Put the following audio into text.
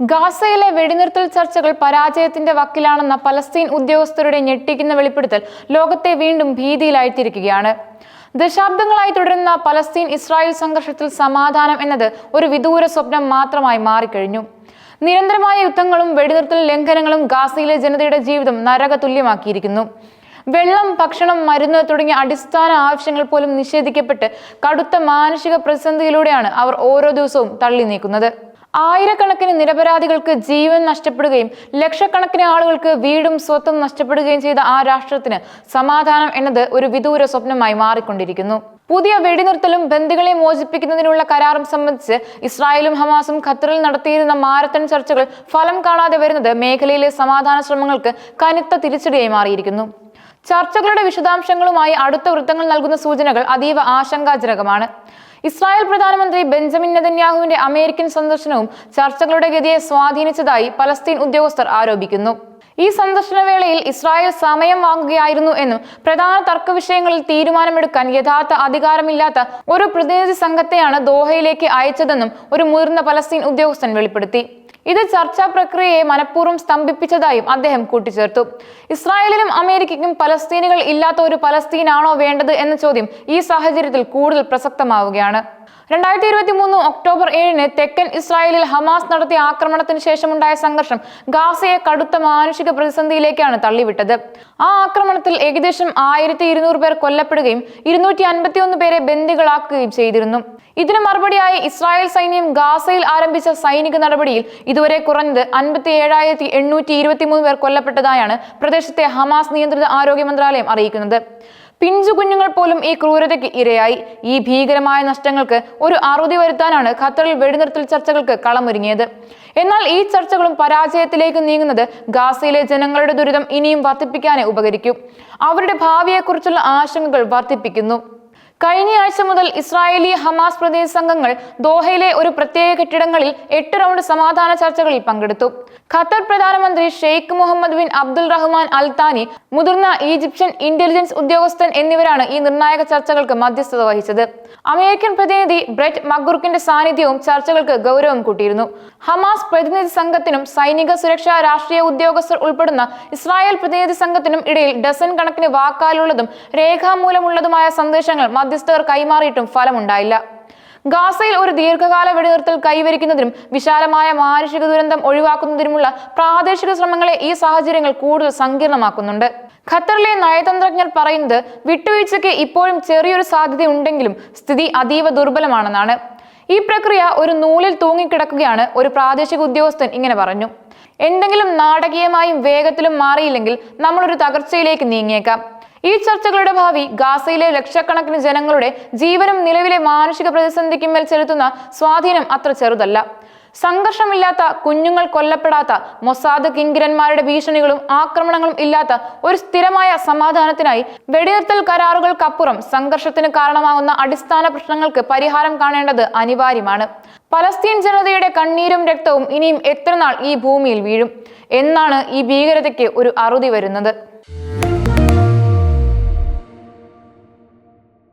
ഗാസയിലെ വെടിനിർത്തൽ ചർച്ചകൾ പരാജയത്തിന്റെ വക്കിലാണെന്ന പലസ്തീൻ ഉദ്യോഗസ്ഥരുടെ ഞെട്ടിക്കുന്ന വെളിപ്പെടുത്തൽ ലോകത്തെ വീണ്ടും ഭീതിയിലായിത്തിരിക്കുകയാണ് ദശാബ്ദങ്ങളായി തുടരുന്ന പലസ്തീൻ ഇസ്രായേൽ സംഘർഷത്തിൽ സമാധാനം എന്നത് ഒരു വിദൂര സ്വപ്നം മാത്രമായി മാറിക്കഴിഞ്ഞു. നിരന്തരമായ യുദ്ധങ്ങളും വെടിനിർത്തൽ ലംഘനങ്ങളും ഗാസയിലെ ജനതയുടെ ജീവിതം നരക തുല്യമാക്കിയിരിക്കുന്നു വെള്ളം ഭക്ഷണം മരുന്ന് തുടങ്ങിയ അടിസ്ഥാന ആവശ്യങ്ങൾ പോലും നിഷേധിക്കപ്പെട്ട് കടുത്ത മാനസിക പ്രതിസന്ധിയിലൂടെയാണ് അവർ ഓരോ ദിവസവും തള്ളി നീക്കുന്നത് ആയിരക്കണക്കിന് നിരപരാധികൾക്ക് ജീവൻ നഷ്ടപ്പെടുകയും ലക്ഷക്കണക്കിന് ആളുകൾക്ക് വീടും സ്വത്തും നഷ്ടപ്പെടുകയും ചെയ്ത ആ രാഷ്ട്രത്തിന് സമാധാനം എന്നത് ഒരു വിദൂര സ്വപ്നമായി മാറിക്കൊണ്ടിരിക്കുന്നു. പുതിയ വെടിനിർത്തലും ബന്ദികളെ മോചിപ്പിക്കുന്നതിനുള്ള കരാറും സംബന്ധിച്ച് ഇസ്രായേലും ഹമാസും ഖത്തറിൽ നടത്തിയിരുന്ന മാരത്തൺ ചർച്ചകൾ ഫലം കാണാതെ വരുന്നത് മേഖലയിലെ സമാധാന ശ്രമങ്ങൾക്ക് കനത്ത തിരിച്ചടിയായി മാറിയിരിക്കുന്നു. ചർച്ചകളുടെ വിശദാംശങ്ങളുമായി അടുത്ത വൃത്തങ്ങൾ നൽകുന്ന സൂചനകൾ അതീവ ആശങ്കാജനകമാണ്. ഇസ്രായേൽ പ്രധാനമന്ത്രി ബെഞ്ചമിൻ നെതന്യാഹുവിന്റെ അമേരിക്കൻ സന്ദർശനവും ചർച്ചകളുടെ ഗതിയെ സ്വാധീനിച്ചതായി പലസ്തീൻ ഉദ്യോഗസ്ഥർ ആരോപിക്കുന്നു. ഈ സന്ദർശന വേളയിൽ ഇസ്രായേൽ സമയം വാങ്ങുകയായിരുന്നു എന്നും പ്രധാന തർക്ക വിഷയങ്ങളിൽ തീരുമാനമെടുക്കാൻ യഥാർത്ഥ അധികാരമില്ലാത്ത ഒരു പ്രതിനിധി സംഘത്തെയാണ് ദോഹയിലേക്ക് അയച്ചതെന്നും ഒരു മുതിർന്ന പലസ്തീൻ ഉദ്യോഗസ്ഥൻ വെളിപ്പെടുത്തി. ഇത് ചർച്ചാ പ്രക്രിയയെ മനഃപൂർവം സ്തംഭിപ്പിച്ചതായും അദ്ദേഹം കൂട്ടിച്ചേർത്തു. ഇസ്രായേലിനും അമേരിക്കയ്ക്കും പലസ്തീനുകൾ ഇല്ലാത്ത ഒരു പലസ്തീനാണോ വേണ്ടത് എന്ന ചോദ്യം ഈ സാഹചര്യത്തിൽ കൂടുതൽ പ്രസക്തമാവുകയാണ്. രണ്ടായിരത്തി ഇരുപത്തി മൂന്ന് ഒക്ടോബർ ഏഴിന് തെക്കൻ ഇസ്രായേലിൽ ഹമാസ് നടത്തിയ ആക്രമണത്തിന് ശേഷമുണ്ടായ സംഘർഷം ഗാസയെ കടുത്ത മാനുഷിക പ്രതിസന്ധിയിലേക്കാണ് തള്ളിവിട്ടത്. ആ ആക്രമണത്തിൽ ഏകദേശം ആയിരത്തി ഇരുന്നൂറ് പേർ കൊല്ലപ്പെടുകയും ഇരുന്നൂറ്റി അൻപത്തി ഒന്ന് പേരെ ബന്ദികളാക്കുകയും ചെയ്തിരുന്നു. ഇതിന് മറുപടിയായി ഇസ്രായേൽ സൈന്യം ഗാസയിൽ ആരംഭിച്ച സൈനിക നടപടിയിൽ ഇതുവരെ കുറഞ്ഞത് അൻപത്തി ഏഴായിരത്തി എണ്ണൂറ്റി ഇരുപത്തി മൂന്ന് പേർ കൊല്ലപ്പെട്ടതായാണ് പ്രദേശത്തെ ഹമാസ് നിയന്ത്രിത ആരോഗ്യ മന്ത്രാലയം അറിയിക്കുന്നത്. പിഞ്ചു കുഞ്ഞുങ്ങൾ പോലും ഈ ക്രൂരതയ്ക്ക് ഇരയായി. ഈ ഭീകരമായ നഷ്ടങ്ങൾക്ക് ഒരു അറുതി വരുത്താനാണ് ഖത്തറിൽ വെടിനിർത്തൽ ചർച്ചകൾക്ക് കളമൊരുങ്ങിയത്. എന്നാൽ ഈ ചർച്ചകളും പരാജയത്തിലേക്ക് നീങ്ങുന്നത് ഗാസയിലെ ജനങ്ങളുടെ ദുരിതം ഇനിയും വർദ്ധിപ്പിക്കാനേ ഉപകരിക്കൂ. അവരുടെ ഭാവിയെക്കുറിച്ചുള്ള ആശങ്കകൾ വർദ്ധിപ്പിക്കുന്നു. കഴിഞ്ഞ ആഴ്ച മുതൽ ഇസ്രായേലി ഹമാസ് പ്രതിനിധി സംഘങ്ങൾ ദോഹയിലെ ഒരു പ്രത്യേക കെട്ടിടങ്ങളിൽ എട്ട് റൗണ്ട് സമാധാന ചർച്ചകളിൽ പങ്കെടുത്തു. ഖത്തർ പ്രധാനമന്ത്രി Sheikh Mohammed bin Abdul Rahman Al Thani മുതിർന്ന ഈജിപ്ഷ്യൻ ഇന്റലിജൻസ് ഉദ്യോഗസ്ഥൻ എന്നിവരാണ് ഈ നിർണായക ചർച്ചകൾക്ക് മധ്യസ്ഥത വഹിച്ചത്. അമേരിക്കൻ പ്രതിനിധി ബ്രെറ്റ് മഗുർക്കിന്റെ സാന്നിധ്യവും ചർച്ചകൾക്ക് ഗൗരവം കൂട്ടിയിരുന്നു. ഹമാസ് പ്രതിനിധി സംഘത്തിനും സൈനിക സുരക്ഷാ രാഷ്ട്രീയ ഉദ്യോഗസ്ഥർ ഉൾപ്പെടുന്ന ഇസ്രായേൽ പ്രതിനിധി സംഘത്തിനും ഇടയിൽ ഡസൻ കണക്കിന് വാക്കാലുള്ളതും രേഖാമൂലമുള്ളതുമായ സന്ദേശങ്ങൾ മധ്യസ്ഥർ കൈമാറിയിട്ടും ഫലമുണ്ടായില്ല. ഗാസയിൽ ഒരു ദീർഘകാല വെടിനിർത്തൽ കൈവരിക്കുന്നതിനും വിശാലമായ മാനുഷിക ദുരന്തം ഒഴിവാക്കുന്നതിനുമുള്ള പ്രാദേശിക ശ്രമങ്ങളെ ഈ സാഹചര്യങ്ങൾ കൂടുതൽ സങ്കീർണമാക്കുന്നുണ്ട്. ഖത്തറിലെ നയതന്ത്രജ്ഞർ പറയുന്നത് വിട്ടുവീഴ്ചയ്ക്ക് ഇപ്പോഴും ചെറിയൊരു സാധ്യതയുണ്ടെങ്കിലും സ്ഥിതി അതീവ ദുർബലമാണെന്നാണ്. ഈ പ്രക്രിയ ഒരു നൂലിൽ തൂങ്ങിക്കിടക്കുകയാണ് ഒരു പ്രാദേശിക ഉദ്യോഗസ്ഥൻ ഇങ്ങനെ പറഞ്ഞു. എന്തെങ്കിലും നാടകീയമായും വേഗത്തിലും മാറിയില്ലെങ്കിൽ നമ്മളൊരു തകർച്ചയിലേക്ക് നീങ്ങിയേക്കാം. ഈ ചർച്ചകളുടെ ഭാവി ഗാസയിലെ ലക്ഷക്കണക്കിന് ജനങ്ങളുടെ ജീവനും നിലവിലെ മാനുഷിക പ്രതിസന്ധിക്കും മേൽ ചെലുത്തുന്ന സ്വാധീനം അത്ര ചെറുതല്ല. സംഘർഷമില്ലാത്ത കുഞ്ഞുങ്ങൾ കൊല്ലപ്പെടാത്ത മൊസാദ് കിങ്കിരന്മാരുടെ ഭീഷണികളും ആക്രമണങ്ങളും ഇല്ലാത്ത ഒരു സ്ഥിരമായ സമാധാനത്തിനായി വെടിനിർത്തൽ കരാറുകൾക്കപ്പുറം സംഘർഷത്തിന് കാരണമാകുന്ന അടിസ്ഥാന പ്രശ്നങ്ങൾക്ക് പരിഹാരം കാണേണ്ടത് അനിവാര്യമാണ്. പലസ്തീൻ ജനതയുടെ കണ്ണീരും രക്തവും ഇനിയും എത്ര നാൾ ഈ ഭൂമിയിൽ വീഴും? എന്നാണ് ഈ ഭീകരതയ്ക്ക് ഒരു അറുതി വരുന്നത്.